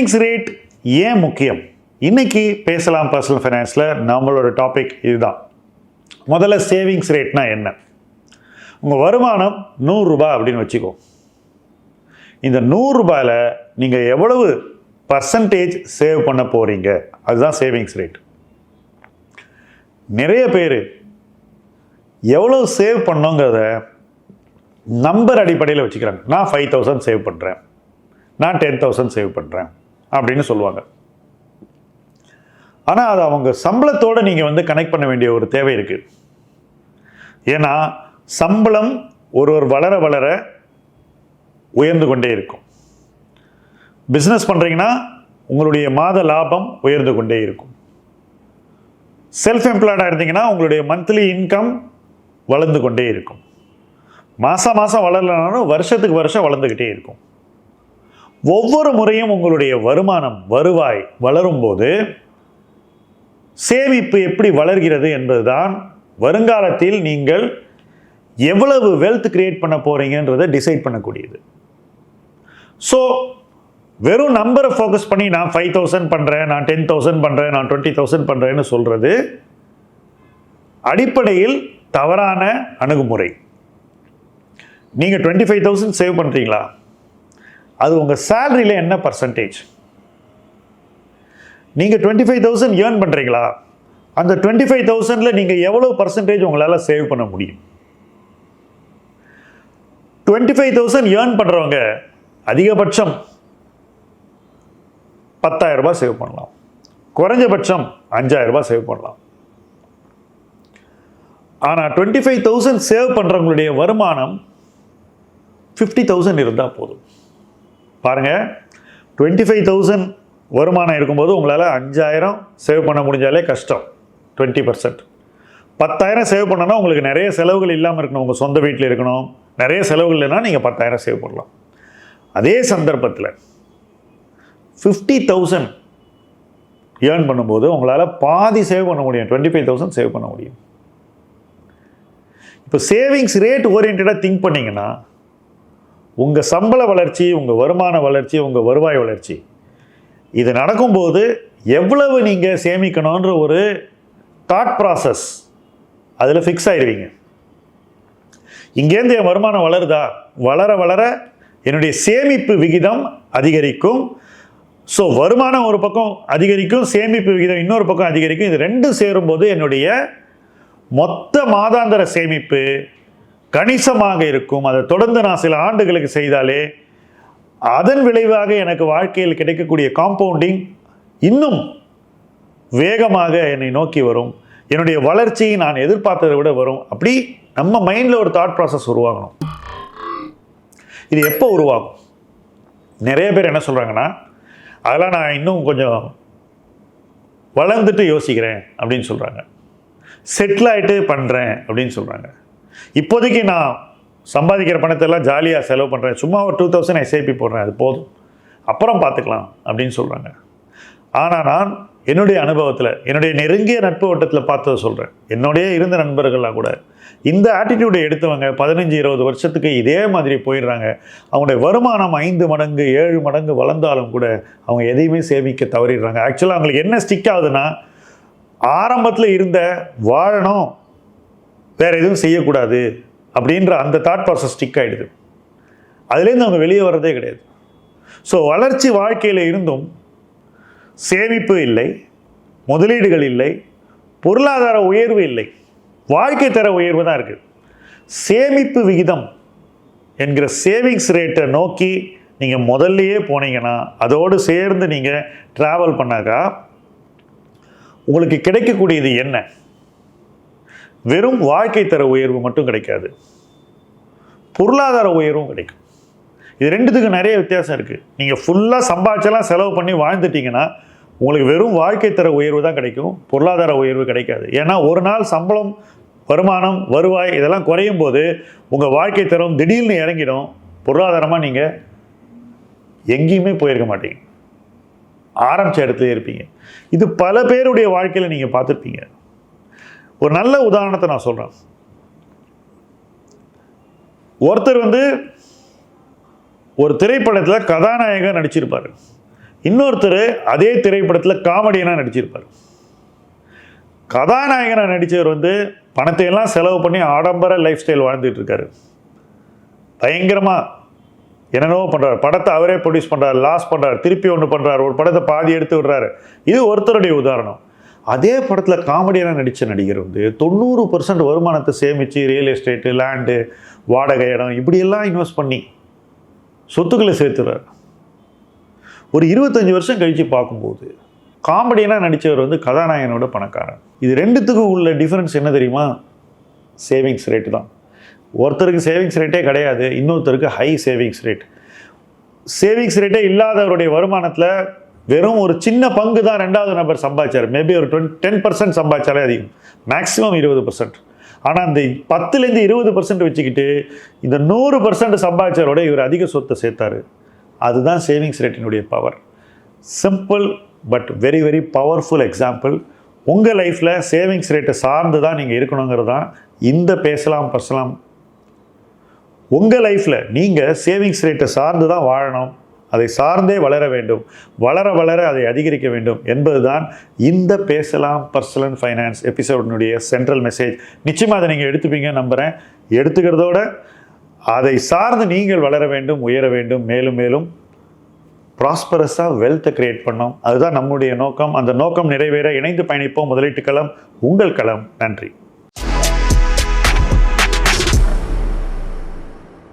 Savings rate ஏன் முக்கியம்? இன்னைக்கு பேசலாம் பர்சனல் ஃபைனான்ஸில் நம்மளோட டாபிக் இதுதான். முதல்ல சேவிங்ஸ் ரேட்னா என்ன? உங்கள் வருமானம் நூறுரூபா அப்படின்னு வச்சுக்கோ. இந்த நூறுரூபாயில் நீங்கள் எவ்வளவு பர்சன்டேஜ் சேவ் பண்ண போகிறீங்க அதுதான் சேவிங்ஸ் ரேட் நிறைய பேர் எவ்வளோ சேவ் பண்ணோங்கிறத நம்பர் அடிப்படையில் வச்சுக்கிறாங்க. நான் ஃபைவ் தௌசண்ட் சேவ் பண்ணுறேன் நான் டென் தௌசண்ட் சேவ் பண்ணுறேன் அப்படின்னு சொல்லுவாங்க. ஆனால் அது அவங்க சம்பளத்தோடு நீங்கள் வந்து கனெக்ட் பண்ண வேண்டிய ஒரு தேவை இருக்குது ஏன்னா சம்பளம் ஒருவர் வளர வளர உயர்ந்து கொண்டே இருக்கும். பிஸ்னஸ் பண்ணுறீங்கன்னா உங்களுடைய மாத லாபம் உயர்ந்து கொண்டே இருக்கும். செல்ஃப் எம்ப்ளாய்டாக இருந்தீங்கன்னா உங்களுடைய மந்த்லி இன்கம் வளர்ந்து கொண்டே இருக்கும். மாதம் மாதம் வளரலனாலும் வருஷத்துக்கு வருஷம் வளர்ந்துக்கிட்டே இருக்கும். ஒவ்வொரு முறையும் உங்களுடைய வருமானம் வருவாய் வளரும்போது சேமிப்பு எப்படி வளர்கிறது என்பதுதான் வருங்காலத்தில் நீங்கள் எவ்வளவு வெல்த் கிரியேட் பண்ண போகிறீங்கன்றதை டிசைட் பண்ணக்கூடியது. ஸோ வெறும் நம்பரை ஃபோக்கஸ் பண்ணி நான் ஃபைவ் தௌசண்ட் பண்ணுறேன் நான் டென் தௌசண்ட் பண்ணுறேன் நான் டுவெண்ட்டி தௌசண்ட் பண்ணுறேன்னு சொல்கிறது அடிப்படையில் தவறான அணுகுமுறை. நீங்கள் டுவெண்ட்டி ஃபைவ் தௌசண்ட் சேவ் பண்ணுறீங்களா அது உங்கள் சேலரியில் என்ன பர்சன்டேஜ் நீங்கள் டுவெண்ட்டி ஃபைவ் தௌசண்ட் ஏர்ன் பண்ணுறீங்களா அந்த டுவெண்ட்டி ஃபைவ் தௌசண்டில் நீங்கள் எவ்வளோ பர்சன்டேஜ் உங்களால் சேவ் பண்ண முடியும்? டுவெண்ட்டி ஃபைவ் தௌசண்ட் ஏர்ன் பண்ணுறவங்க அதிகபட்சம் பத்தாயிரரூபா சேவ் பண்ணலாம். குறைஞ்சபட்சம் அஞ்சாயிரரூபா சேவ் பண்ணலாம். ஆனால் டுவெண்ட்டி ஃபைவ் தௌசண்ட் சேவ் பண்ணுறவங்களுடைய வருமானம் ஃபிஃப்டி தௌசண்ட் இருந்தால் போதும். பாருங்கள் டுவெண்ட்டி ஃபைவ் தௌசண்ட் வருமானம் இருக்கும்போது உங்களால் அஞ்சாயிரம் சேவ் பண்ண முடிஞ்சாலே கஷ்டம். டுவெண்ட்டி பர்சன்ட் பத்தாயிரம் சேவ் பண்ணனா உங்களுக்கு நிறைய செலவுகள் இல்லாமல் இருக்கணும். உங்கள் சொந்த வீட்டில் இருக்கணும். நிறைய செலவுகள் இல்லைன்னா நீங்கள் பத்தாயிரம் சேவ் பண்ணலாம். அதே சந்தர்ப்பத்தில் ஃபிஃப்டி தௌசண்ட் ஏர்ன் பண்ணும்போது உங்களால் பாதி சேவ் பண்ண முடியும். டுவெண்ட்டி ஃபைவ் தௌசண்ட் சேவ் பண்ண முடியும். இப்போ சேவிங்ஸ் ரேட் ஓரியன்டாக திங்க் பண்ணிங்கன்னா உங்கள் சம்பள வளர்ச்சி உங்கள் வருமான வளர்ச்சி உங்கள் வருவாய் வளர்ச்சி. இது நடக்கும்போது எவ்வளவு நீங்கள் சேமிக்கணுன்ற ஒரு தாட் ப்ராசஸ் அதில் ஃபிக்ஸ் ஆயிடுவீங்க. இங்கேருந்து என் வருமானம் வளருதா? வளர வளர என்னுடைய சேமிப்பு விகிதம் அதிகரிக்கும். ஸோ வருமானம் ஒரு பக்கம் அதிகரிக்கும் சேமிப்பு விகிதம் இன்னொரு பக்கம் அதிகரிக்கும். இது ரெண்டும் சேரும்போது என்னுடைய மொத்த மாதாந்திர சேமிப்பு கணிசமாக இருக்கும். அதை தொடர்ந்து நான் சில ஆண்டுகளுக்கு செய்தாலே அதன் விளைவாக எனக்கு வாழ்க்கையில் கிடைக்கக்கூடிய காம்பவுண்டிங் இன்னும் வேகமாக என்னை நோக்கி வரும். என்னுடைய வளர்ச்சியை நான் எதிர்பார்த்ததை விட வரும். அப்படி நம்ம மைண்டில் ஒரு தாட் ப்ராசஸ் உருவாகணும். இது எப்போ உருவாகும்? நிறைய பேர் என்ன சொல்கிறாங்கன்னா அதெல்லாம் நான் இன்னும் கொஞ்சம் வளர்ந்துட்டு யோசிக்கிறேன் அப்படின்னு சொல்கிறாங்க செட்டில் ஆகிட்டு பண்ணுறேன் அப்படின்னு சொல்கிறாங்க இப்போதைக்கு நான் சம்பாதிக்கிற பணத்தை எல்லாம் ஜாலியாக செலவு பண்ணுறேன் சும்மா ஒரு டூ தௌசண்ட் எஸ்ஐபி போடுறேன் அது போதும். அப்புறம் பார்த்துக்கலாம் அப்படின்னு சொல்கிறாங்க ஆனால் நான் என்னுடைய அனுபவத்தில் என்னுடைய நெருங்கிய நட்பு வட்டத்தில் பார்த்ததை சொல்கிறேன் என்னுடைய இருந்த நண்பர்கள்லாம் கூட இந்த ஆட்டிடியூடை எடுத்தவங்க பதினஞ்சு இருபது வருஷத்துக்கு இதே மாதிரி போயிடுறாங்க. அவங்களுடைய வருமானம் ஐந்து மடங்கு ஏழு மடங்கு வளர்ந்தாலும் கூட அவங்க எதையுமே சேமிக்க தவறிடுறாங்க. ஆக்சுவலாக அவங்களுக்கு என்ன ஸ்டிக் ஆகுதுன்னா ஆரம்பத்தில் இருந்த வாழணும் வேறு எதுவும் செய்யக்கூடாது அப்படின்ற அந்த தாட் ப்ராசஸ் ஸ்டிக் ஆகிடுது அதுலேருந்து அவங்க வெளியே வர்றதே கிடையாது. ஸோ வளர்ச்சி வாழ்க்கையில் இருந்தும் சேமிப்பு இல்லை முதலீடுகள் இல்லை பொருளாதார உயர்வு இல்லை வாழ்க்கை தர உயர்வு தான் இருக்குது சேமிப்பு விகிதம் என்கிற சேவிங்ஸ் ரேட்டை நோக்கி நீங்கள் முதல்லையே போனீங்கன்னா அதோடு சேர்ந்து நீங்கள் ட்ராவல் பண்ணாக்கா உங்களுக்கு கிடைக்கக்கூடியது என்ன? வெறும் வாழ்க்கை தர உயர்வு மட்டும் கிடைக்காது. பொருளாதார உயர்வும் கிடைக்கும். இது ரெண்டுத்துக்கும் நிறைய வித்தியாசம் இருக்குது நீங்கள் ஃபுல்லாக சம்பாதிச்செல்லாம் செலவு பண்ணி வாழ்ந்துட்டீங்கன்னா உங்களுக்கு வெறும் வாழ்க்கை தர உயர்வு தான் கிடைக்கும். பொருளாதார உயர்வு கிடைக்காது. ஏன்னா ஒரு நாள் சம்பளம் வருமானம் வருவாய் இதெல்லாம் குறையும் போது உங்கள் வாழ்க்கை தரம் திடீர்னு இறங்கிடும். பொருளாதாரமாக நீங்கள் எங்கேயுமே போயிருக்க மாட்டீங்க. ஆரம்பித்த இடத்துல இருப்பீங்க. இது பல பேருடைய வாழ்க்கையில் நீங்கள் பார்த்துருப்பீங்க. ஒரு நல்ல உதாரணத்தை நான் சொல்கிறேன் ஒருத்தர் வந்து ஒரு திரைப்படத்தில் கதாநாயகன் நடிச்சிருப்பார். இன்னொருத்தர் அதே திரைப்படத்தில் காமெடியனாக நடிச்சிருப்பார். கதாநாயகனாக நடித்தவர் வந்து பணத்தை எல்லாம் செலவு பண்ணி ஆடம்பர லைஃப் ஸ்டைல் வாழ்ந்துட்டு இருக்காரு. பயங்கரமாக என்னென்னவோ பண்ணுறாரு படத்தை அவரே ப்ரொடியூஸ் பண்ணுறாரு லாஸ் பண்ணுறாரு திருப்பி ஒன்று பண்ணுறாரு ஒரு படத்தை பாதி எடுத்து விடுறாரு. இது ஒருத்தருடைய உதாரணம். அதே படத்தில் காமெடியான நடித்த நடிகர் வந்து தொண்ணூறு பர்சன்ட் வருமானத்தை சேமித்து ரியல் எஸ்டேட்டு லேண்டு வாடகை இடம் இப்படியெல்லாம் இன்வெஸ்ட் பண்ணி சொத்துக்களை சேர்த்துறாரு. ஒரு இருபத்தஞ்சி வருஷம் கழித்து பார்க்கும்போது காமெடியனாக நடித்தவர் வந்து கதாநாயகனோட பணக்காரன் இது ரெண்டுத்துக்கும் உள்ள டிஃப்ரென்ஸ் என்ன தெரியுமா? சேவிங்ஸ் ரேட்டு தான். ஒருத்தருக்கு சேவிங்ஸ் ரேட்டே கிடையாது இன்னொருத்தருக்கு ஹை சேவிங்ஸ் ரேட் சேவிங்ஸ் ரேட்டே இல்லாதவருடைய வருமானத்தில் வெறும் ஒரு சின்ன பங்கு தான் ரெண்டாவது நபர் சம்பாதிச்சார். மேபி ஒரு டுவெண்ட் டென் பர்சன்ட் சம்பாதிச்சாலே அதிகம். மேக்ஸிமம் இருபது பர்சன்ட் ஆனால் அந்த பத்துலேருந்து இருபது பர்சன்ட் வச்சுக்கிட்டு இந்த நூறு பர்சன்ட் சம்பாதிச்சாரோட இவர் அதிக சொத்தை சேர்த்தாரு. அதுதான் savings ரேட்டினுடைய power simple but very very powerful example உங்கள் லைஃப்பில் சேவிங்ஸ் ரேட்டை சார்ந்து தான் நீங்கள் இருக்கணுங்கிறது தான் இந்த பேசலாம் பேசலாம். உங்கள் லைஃப்பில் நீங்கள் சேவிங்ஸ் ரேட்டை சார்ந்து தான் வாழணும். அதை சார்ந்தே வளர வேண்டும். வளர வளர அதை அதிகரிக்க வேண்டும் என்பதுதான் இந்த பேசலாம் பர்சனல் ஃபைனான்ஸ் எபிசோடினுடைய சென்ட்ரல் மெசேஜ். நிச்சயமாக அதை நீங்கள் எடுத்துப்பீங்க நம்புகிறேன் எடுத்துக்கிறதோட அதை சார்ந்து நீங்கள் வளர வேண்டும் உயர வேண்டும் மேலும் மேலும் ப்ராஸ்பரஸாக வெல்த்தை கிரியேட் பண்ணோம். அதுதான் நம்முடைய நோக்கம். அந்த நோக்கம் நிறைவேற இணைந்து பயணிப்போம். முதலீட்டு களம் உங்கள் களம். நன்றி.